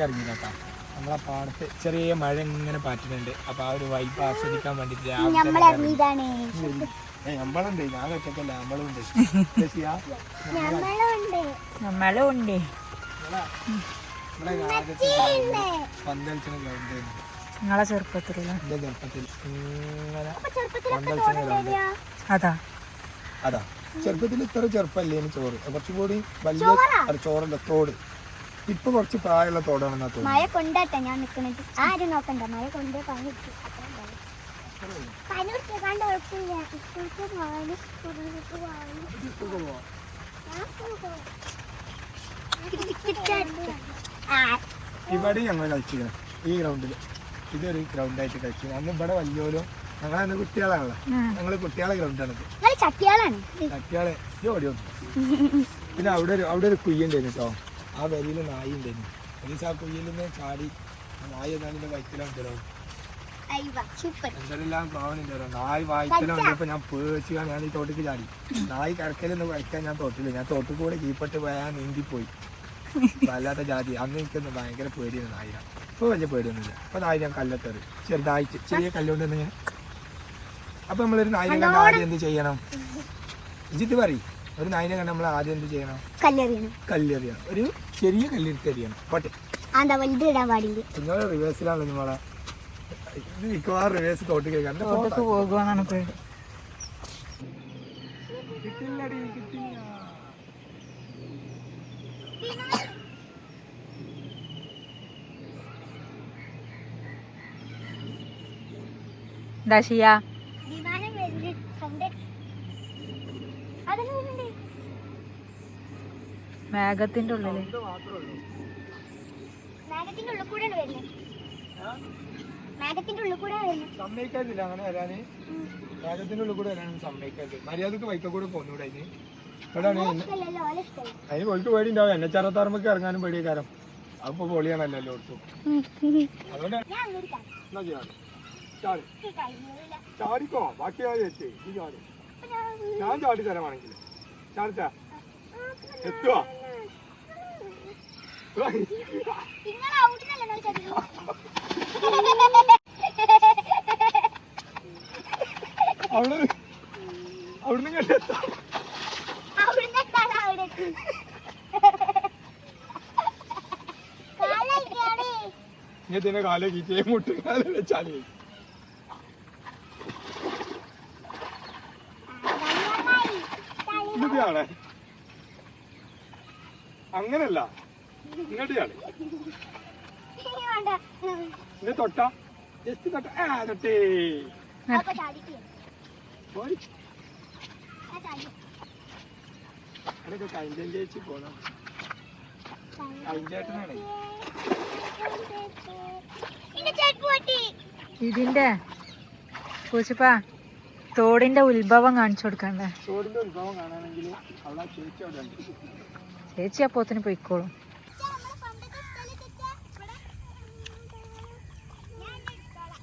പാടത്തേക്ക് കേട്ടോ നമ്മളെ പാടത്ത് ചെറിയ മഴ ഇങ്ങനെ പാറ്റുന്നുണ്ട് അപ്പൊ ആ ഒരു വൈബ് ആസ്വദിക്കാൻ വേണ്ടിട്ട് ഇറങ്ങി. നമ്മളുണ്ട് ഞാൻ ഒറ്റക്കല്ല നമ്മളുണ്ട് നമ്മളുണ്ട് ഗ്രൗണ്ട് നിങ്ങളെ ചെറുപ്പത്തിലുള്ള ചെറുപ്പത്തിൽ. ഇങ്ങനെ ഗ്രൗണ്ട് അതാ. അതാ. ചെറുപ്പത്തിൽ ഇത്ര ചെറുപ്പല്ലേ ചോറ്? കുറച്ചുകൂടി വലിയ ചോറല്ല തോട്. ഇപ്പൊ കുറച്ച് പ്രായമുള്ള തോടാണെന്നാ തോന്നുന്നു മഴ കൊണ്ടാട്ടെ ഞാൻ നിക്കണത്. ആരും നോക്കണ്ട മഴ കൊണ്ടേ പിടിച്ചു. പനി കുഴപ്പമില്ല. ഇവിടെ ഞങ്ങൾ കളിച്ചിരുന്നു ഈ ഗ്രൗണ്ടിൽ ഇതൊരു ഗ്രൗണ്ടായിട്ട് കളിച്ചു അന്ന് ഇവിടെ വലിയോലും ഞങ്ങളന്ന് കുട്ടികളാണല്ലോ. ഞങ്ങൾ കുട്ടികളെ ഗ്രൗണ്ടാണ് ചട്ടിയാളെ ചട്ടിയാളാണ് ഓടി വന്നു. പിന്നെ അവിടെ ഒരു അവിടെ ഒരു കുയ്യുണ്ടായിരുന്നു കേട്ടോ. ആ വരിയിൽ നായി ഉണ്ടായിരുന്നു പോലീസ് ആ കുഴിയിൽ നിന്ന് ചാടി നായി എന്നാലും വൈക്കലുണ്ടല്ലോ അയ്യ സൂപ്പർ. എന്തെല്ലാം പ്ലാവനുണ്ടല്ലോ നായി വായിക്കലുണ്ട് ഇപ്പൊ ഞാൻ പേടിച്ചാ ഞാൻ ഈ തോട്ടിക്ക് ചാടി. നായി കരക്കലൊന്ന് വയ്ക്കാൻ ഞാൻ തോട്ടില്ല. ഞാൻ തോട്ടിൽ കൂടെ കീപ്പട്ട് പോയാൽ നീന്തിപ്പോയി. വല്ലാത്ത ജാതി. അന്ന് എനിക്കൊന്ന് ഭയങ്കര പേടിയാണ് നായിന. ഇപ്പൊ വലിയ പേടിയൊന്നുമില്ല. ഇപ്പൊ നായി ഞാൻ കല്ലെത്തറി. ചെറുതായിട്ട് ചെറിയ കല്ലുകൊണ്ട് തന്നെ ഞാൻ അപ്പൊ നമ്മളൊരു നായിനെ കണ്ട ആദ്യം എന്ത് ചെയ്യണം? ഇജിത്ത് പറയും. ഒരു നായിനെ കണ്ട നമ്മൾ ആദ്യം എന്ത് ചെയ്യണം? കല്ലെറിയണം. കല്ലെറിയണം ഒരു ചെറിയ കല്ലെറിയണം പോട്ടെ. അതാ വലുത് ഇടാൻ പാടില്ല. നിങ്ങൾ റിവേഴ്സിലാണല്ലോ നമ്മളെ ഇത് മിക്കവാറും റിവേഴ്സ് തോട്ട് കേൾക്കാം. പേടി കിട്ടില്ലടി കിട്ടില്ല. മേഘത്തിന്റെ ഉള്ളിൽ. മേഘത്തിന്റെ ഉള്ളിൽ കൂടെയാണ് വരുന്നത്. മേഘത്തിന്റെ ഉള്ളിൽ കൂടെ വരുന്നത്. സമ്മതിക്കാതില്ല അങ്ങനെ വരാന്. രാജ്യത്തിന്റെ ഉള്ളിൽ കൂടെ വരാനും മര്യാദയ്ക്ക് പോന്നൂടെ അതിന് അതിന് പോയിട്ട് പേടി ഉണ്ടാവും എന്നെ ചറത്താറുമ്പൊക്കെ ഇറങ്ങാനും പേടിയക്കാരം. അപ്പൊ പൊളിയാണല്ലോ എല്ലായിടത്തും ചാടിക്കോ? ബാക്കി ചാടി. അപ്പൊ ഞാൻ ചാടി തരാമാണെങ്കിൽ ചാടിച്ചാ. എത്തുവാ? അവിടെ അവിടുന്ന് കണ്ടെത്താം കാലേ കീച്ചേ മുട്ട് കാല വെച്ചാലേ. അങ്ങനല്ല. തൊട്ട. ജസ്റ്റ് തൊട്ട. ആ തൊട്ടേ. അതൊക്കെ ചേച്ചി പോണം. ഇതിന്റെ പൂച്ചപ്പ തോടിന്റെ ഉത്ഭവം കാണിച്ചു കൊടുക്കണ്ടേ? തോടിന്റെ ഉത്ഭവം കാണാണെങ്കിൽ ചേച്ചി അപ്പോത്തിന് പോയിക്കോളും ഇച്ചാ, നമ്മളെ പണ്ടത്തെ സ്ഥലത്ത് ഇച്ചാ, ഇവിടെ. ഞാൻ ഇന്നെ എടുത്തോളാം.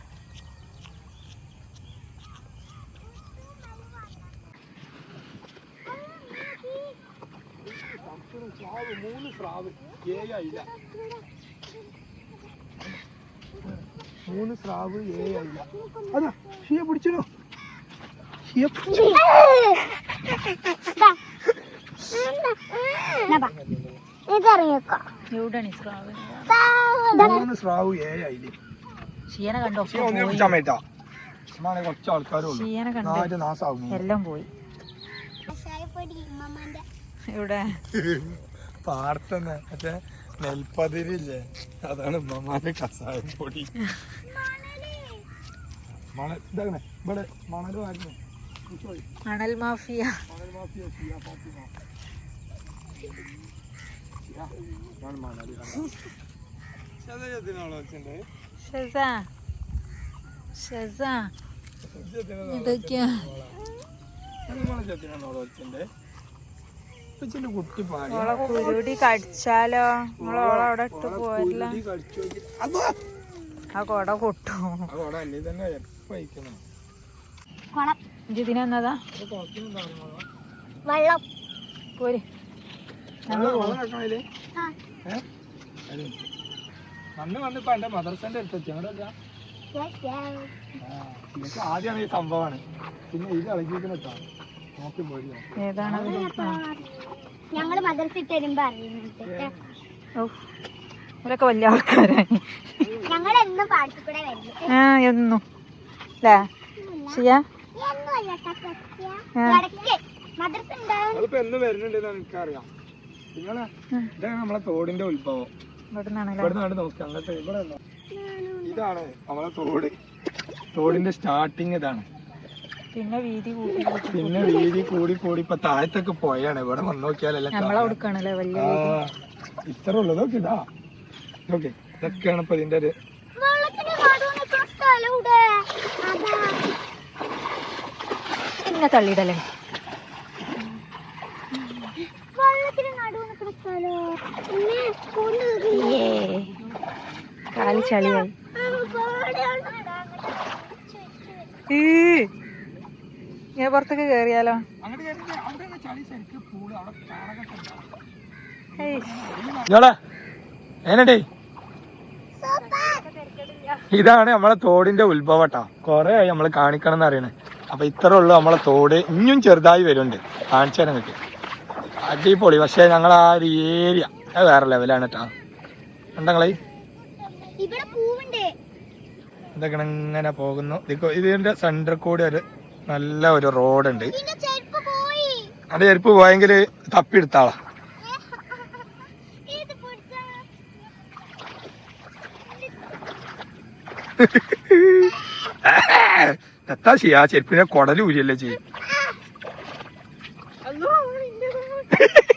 സ്രാവ് മൂന്ന് സ്രാവ്. ഏഴായില്ല മൂന്ന് സ്രാവ് ഏഴായില്ല അതാ ഷിയ പിടിച്ചോ ഷിയ മൂന്ന് സ്രാവ് ഏഴായില്ലേ ഷീയനെ കണ്ടോ? കുറച്ച് ആൾക്കാരും എല്ലാം പോയി. ഇവിടെ പാടത്തന്നെ മറ്റേ നെൽപ്പതിരില്ലേ? അതാണ് ഉമ്മമാന്റെ കസായ പൊടി മണൽ ഇതാകണേ ഇവിടെ മണൽ വാരുന്നു മണൽ മാഫിയ. മണൽ മാഫിയ ഷെസ ഷെസ. ഇതൊക്കെയാ. കുട്ടി പാടി. ഓളെ കുരുടി കടിച്ചാലോ? നമ്മളോളെ അവിടെ ഇട്ട് പോരില്ല. കടിച്ചു നോക്കി അതോ. ആ കൊട കൊട്ടും. അതോടെ അല്ലേ? തന്നെ കുളം. വെള്ളം. പോര്. ആ. എന്റെ മദർസന്റെ അടുത്തെത്തി. അങ്ങോട്ടല്ല Yes, yes. ഇതൊക്കെ ആദ്യമാണ് ഈ സംഭവമാണ്. പിന്നെ ഇത് ഇളകിയിരിക്കുന്ന നോക്കി പോയി ഏതാണ്? ഞങ്ങൾ മദർസ ഇട്ട് വരുമ്പോ അറിയുന്നുണ്ട് ഇവരൊക്കെ വലിയ ആൾക്കാരാണ്. ഞങ്ങൾ എന്നും പാടത്തു കൂടെ വരുന്നു ആ എന്നും. അല്ലേ ചെയ്യാ? അതിപ്പോ എന്ന് വരുന്നുണ്ടെന്ന് എനിക്കറിയാം. നിങ്ങളെ ഇതാണ് നമ്മളെ തോടിന്റെ ഉത്ഭവം. ഇവിടെ നിന്നാണല്ലേ ഇവിടെ നിന്നാണ് നോക്കി. അങ്ങനത്തെ ഇവിടെ ഉണ്ടോ? ഇതാണ്. നമ്മളെ തോട്. തോടിന്റെ സ്റ്റാർട്ടിങ് ഇതാണ്. പിന്നെ വീതി പിന്നെ കൂടി കൂടി ഇപ്പൊ താഴത്തൊക്കെ പോയാണ്. ഇവിടെ വന്ന് നോക്കിയാലല്ല നമ്മളെ കൊടുക്കാണല്ലേ വലിയ ഇത്ര ഉള്ളത് നോക്കി ഇതാ. ഓക്കെ ഇതൊക്കെയാണ് ഇപ്പൊ ഇതിന്റെ ഒരു പിന്നെ തള്ളിയിടലേ കാലി ചളിയായി. ഈ ഞാൻ പുറത്തേക്ക് ഏനടേ ഇതാണ് നമ്മളെ തോടിന്റെ ഉത്ഭവട്ടാ. കൊറേ ആയി നമ്മൾ കാണിക്കണം എന്ന് അറിയണേ. അപ്പൊ ഇത്ര ഉള്ളു നമ്മളെ തോട്. ഇനിയും ചെറുതായി വരുന്നുണ്ട്. കാണിച്ചു തരാൻ അടിപൊളി. പക്ഷെ ഞങ്ങൾ ആ ഒരു ഏരിയ അത് വേറെ ലെവലാണ് കേട്ടാ ഉണ്ടങ്ങളെ ഇവിടെ പൂവുണ്ട്. ഇതൊക്കെ ഇങ്ങനെ പോകുന്നു? ഇതിന്റെ സെന്റർ കൂടി ഒരു നല്ല ഒരു റോഡുണ്ട്. അത് ചെരുപ്പ് പോയെങ്കിൽ തപ്പിയെടുത്താളാ എത്താ ചെയ്യാ? ചെരുപ്പിനെ കൊടൽ ഊരിയല്ലേ ചെയ്യും.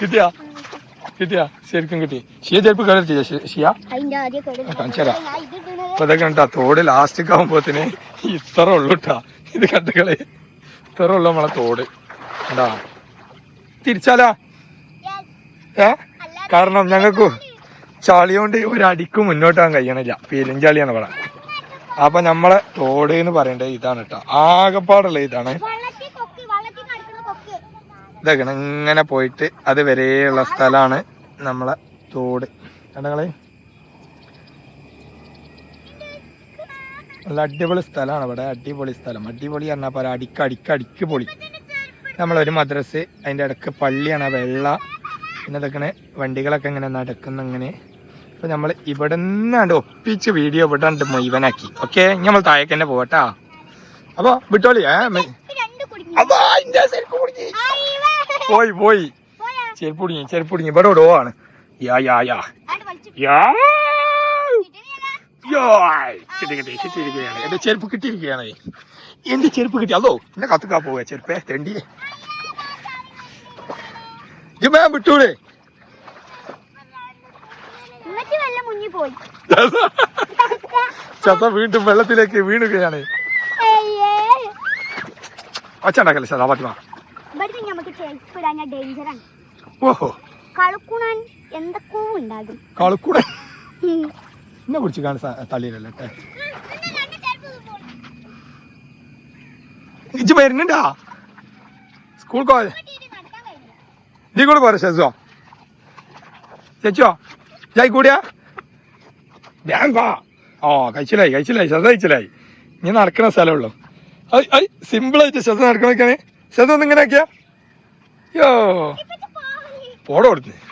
കിട്ടിയാ? കിട്ടിയാ? ശരിക്കും കിട്ടി. ഷിയ കളർ ചെയ്യാ ഷിയ? അതിന്റെ ആദ്യം കാണിച്ചു തരാം അപ്പൊ ഇതൊക്കെ കണ്ടാ തോട് ലാസ്റ്റ് ആവുമ്പോത്തിന് ഇത്ര ഉള്ളു ട്ടാ. ഇത് കണ്ടുകളെ. ഇത്ര ഉള്ളു നമ്മളെ തോട്. എന്താ തിരിച്ചാലാ? ഏ? കാരണം ഞങ്ങൾക്ക് ചളിയോണ്ട് ഒരടിക്ക് മുന്നോട്ടാൻ കഴിയണില്ല. പെരുഞ്ചാളിയാണ് ഇവിടെ അപ്പൊ നമ്മളെ തോട് എന്ന് പറയേണ്ടത് ഇതാണ് കേട്ടോ ആകെപ്പാടുള്ള ഇതാണ്. ഇതൊക്കെ ഇങ്ങനെ പോയിട്ട് അത് വരെയുള്ള സ്ഥലമാണ് നമ്മളെ തോട്. കണ്ടങ്ങളെ? നല്ല അടിപൊളി സ്ഥലമാണ് ഇവിടെ. അടിപൊളി സ്ഥലം. അടിപൊളി പറഞ്ഞാൽ പോലെ അടിക്ക് അടിക്ക് അടിക്ക് പൊളി. നമ്മളൊരു മദ്രസ് അതിന്റെ ഇടയ്ക്ക് പള്ളിയാണ് വെള്ള. പിന്നെ ഇതൊക്കെ വണ്ടികളൊക്കെ ഇങ്ങനെ നടക്കുന്ന ഇങ്ങനെ. അപ്പൊ നമ്മൾ ഇവിടെ നിന്നാണ്ട് ഒപ്പിച്ച് വീഡിയോ ഇവിടെ ഉണ്ട് മുഴുവനാക്കി. ഓക്കെ? നമ്മൾ താഴേക്ക് തന്നെ പോകട്ടാ അപ്പൊ വിട്ടോളി. ഏ അതാ ശരിക്കും. പോയി പോയി. ചെരുപ്പുടിങ്ങി ചെരുപ്പുടിങ്ങി. ഇവിടെ ഇടോ ആണ് യാ യാ യാ. യാ. കിട്ടിയില്ല യോ കിട്ടി കിട്ടി കിട്ടിയിരിക്കുകയാണ്. എന്റെ ചെരുപ്പ് കിട്ടിയിരിക്കുകയാണ്. എന്റെ ചെരുപ്പ് കിട്ടി? അതോ എന്നെ കത്തുക്കാ പോവുക ചെരുപ്പേ തെണ്ടി. ഇത് ഞാൻ വിട്ടൂടെ. ചത്ത വീണ്ടും വെള്ളത്തിലേക്ക് വീണുകയാണ്. അച്ഛണ്ടാക്കല്ലേ ഒച്ചണ്ടാക്കല്ലേ സാ ഫാത്തിമ ഇവിടുന്ന് നമുക്ക് ചെരുപ്പ് ഡേഞ്ചറാണ് ഓഹോ. കളുക്കുണാൻ എന്തൊക്കെയോ ഉണ്ടാകും. എന്നെ കുറിച്ച് കാണാൻ തള്ളിയില്ലല്ലേ. ഇജ്ജ് വരുന്നുണ്ടാ? സ്കൂൾ കോളേജ് നീ കൂടെ പോരെ ശശോ ചേച്ചോ ജായി കൂടിയാ വാ. ഓ കഴിച്ചില്ലായി കഴിച്ചില്ലായി ശത കഴിച്ചില്ലായി ഇനി നടക്കണ സ്ഥലമുള്ളൂ ഐ ഐ സിമ്പിൾ ആയിട്ട് ശശ നടക്കണൊക്കെയാണ് ശത ഒന്ന് ഇങ്ങനെ ആക്കിയാ? യോ. പോടോ കൊടുത്ത്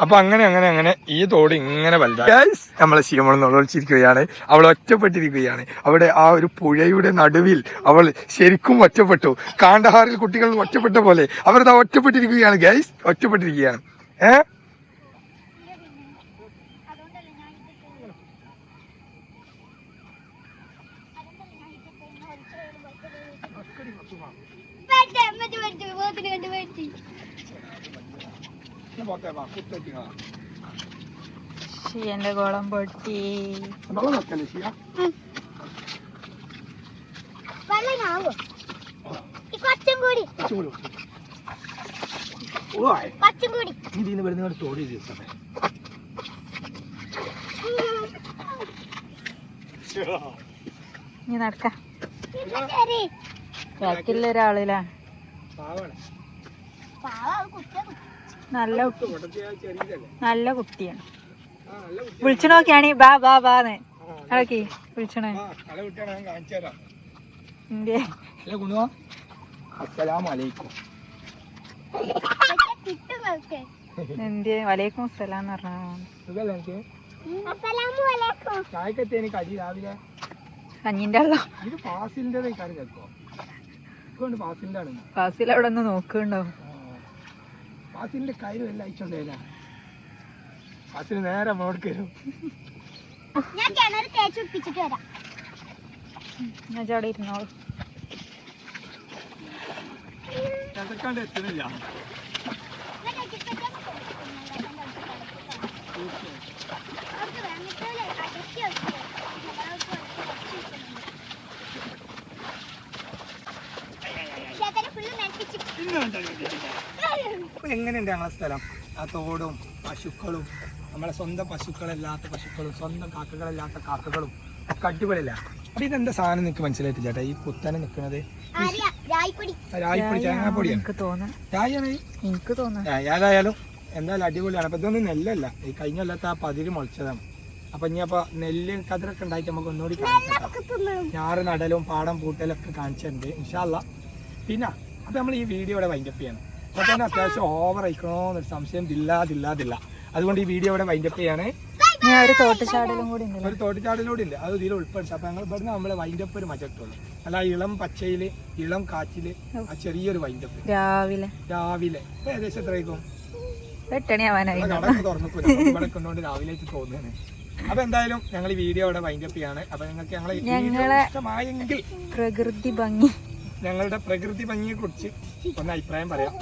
അപ്പൊ അങ്ങനെ അങ്ങനെ അങ്ങനെ ഈ തോട് ഇങ്ങനെ വലുതായി. നമ്മളെ ശിവമൾ ഒളിച്ചിരിക്കുകയാണ് അവൾ ഒറ്റപ്പെട്ടിരിക്കുകയാണ്. അവിടെ ആ ഒരു പുഴയുടെ നടുവിൽ അവൾ ശരിക്കും ഒറ്റപ്പെട്ടു. കാണ്ടഹാറിൽ കുട്ടികൾ ഒറ്റപ്പെട്ട പോലെ. അവരത് ഒറ്റപ്പെട്ടിരിക്കുകയാണ് ഗൈസ് ഒറ്റപ്പെട്ടിരിക്കുകയാണ്. ഏ? ഷിയന്റെ കോളം പൊട്ടി ഇതിന്ന് വരുന്ന തോട് നീ നടക്ക. ഒരാളിലാ. പാവ. നല്ല നല്ല കുട്ടിയാണ്. ആ നല്ല കുട്ടി വിളിച്ചു നോക്കിയാണ് ബാ ബാ ബാന്ന്. അതൊക്കെ വിളിച്ചണേ. എന്റെ വലൈക്കും അസ്സലാം പറഞ്ഞ. കഞ്ഞിന്റെ അവിടെ ഒന്ന് നോക്കുന്നുണ്ടാവും ഫാസിലിന്റെ കയ്യിൽ എല്ലാം അയച്ചോണ്ടേല ഫാസിൽ നേരെ മോൾക്ക് വരും ഞാൻ കിണറ് തേച്ച് പിടിപ്പിച്ചിട്ട് വരാം. ഞാൻ അവിടെ ഇരുന്നോളൂ. എത്തുന്നില്ല. അപ്പൊ എങ്ങനെയുണ്ട് ഞങ്ങളെ സ്ഥലം? ആ തോടും പശുക്കളും നമ്മളെ സ്വന്തം പശുക്കളല്ലാത്ത പശുക്കളും സ്വന്തം കാക്കകളല്ലാത്ത കാക്കകളും ഒക്കെ അടിപൊളിയല്ല? അപ്പൊ ഇതെന്താ സാധനം നിനക്ക് മനസ്സിലായിട്ട് ചേട്ടാ? ഈ കുത്തനെ നിൽക്കുന്നത് രായിപ്പൊടി. തേങ്ങാപ്പൊടിയാണ് തോന്നുന്നു. രായാണ് ഈ എനിക്ക് തോന്നുന്നു. ഏതായാലും എന്തായാലും അടിപൊളിയാണ്. അപ്പൊ ഇതൊന്നും നെല്ലല്ല. ഈ കഴിഞ്ഞ കൊല്ലത്ത് ആ പതിര് മുളച്ചതാണ്. അപ്പൊ ഇനി അപ്പൊ നെല്ല് കതിരൊക്കെ ഉണ്ടായിട്ട് നമുക്ക് ഒന്നുകൂടി കാണിക്കാം ഞാറ് നടലും പാടം പൂട്ടലും ഒക്കെ കാണിച്ചിട്ടുണ്ട് ഇൻഷാല്ല പിന്നെ അപ്പൊ നമ്മൾ ഈ വീഡിയോ ഇവിടെ വൈൻഡപ്പ് ചെയ്യണം. അപ്പൊ തന്നെ അത്യാവശ്യം ഓവർ ആയിക്കണോന്നൊരു സംശയം ഇല്ലാതില്ലാതില്ല അതുകൊണ്ട് ഈ വീഡിയോ ഇവിടെ വൈൻഡപ്പ് ചെയ്യാണ്. ഞാൻ ഒരു തോട്ടച്ചാടലും കൂടി ഉണ്ട് ഒരു ഉണ്ട് അത് ഇതിൽ ഉൾപ്പെടുത്തും. അപ്പൊ ഞങ്ങൾ ഇവിടുന്ന് നമ്മളെ വൈൻഡപ്പ് ഒരു മജട്ടുള്ളൂ അല്ല ഇളം പച്ചയിൽ ഇളം കാറ്റിൽ ആ ചെറിയൊരു വൈൻഡപ്പ് രാവിലെ. രാവിലെ. ഇപ്പൊ ഏകദേശം എത്രയായിരിക്കും? എട്ടണി ആവാനായി കടക്ക് തുറന്നിക്കൂല ഇവിടെ കൊണ്ടുകൊണ്ട് രാവിലേക്ക് തോന്നുകയാണ് അപ്പൊ എന്തായാലും ഞങ്ങൾ ഈ വീഡിയോ ഇവിടെ വൈൻഡപ്പ് ചെയ്യാണ്. അപ്പൊ നിങ്ങൾക്ക് ഞങ്ങളെ ഞങ്ങളെ- ഇഷ്ടമായെങ്കിൽ പ്രകൃതി ഭംഗി. ഞങ്ങളുടെ പ്രകൃതി ഭംഗിയെ കുറിച്ച് ഒന്ന് അഭിപ്രായം പറയാം.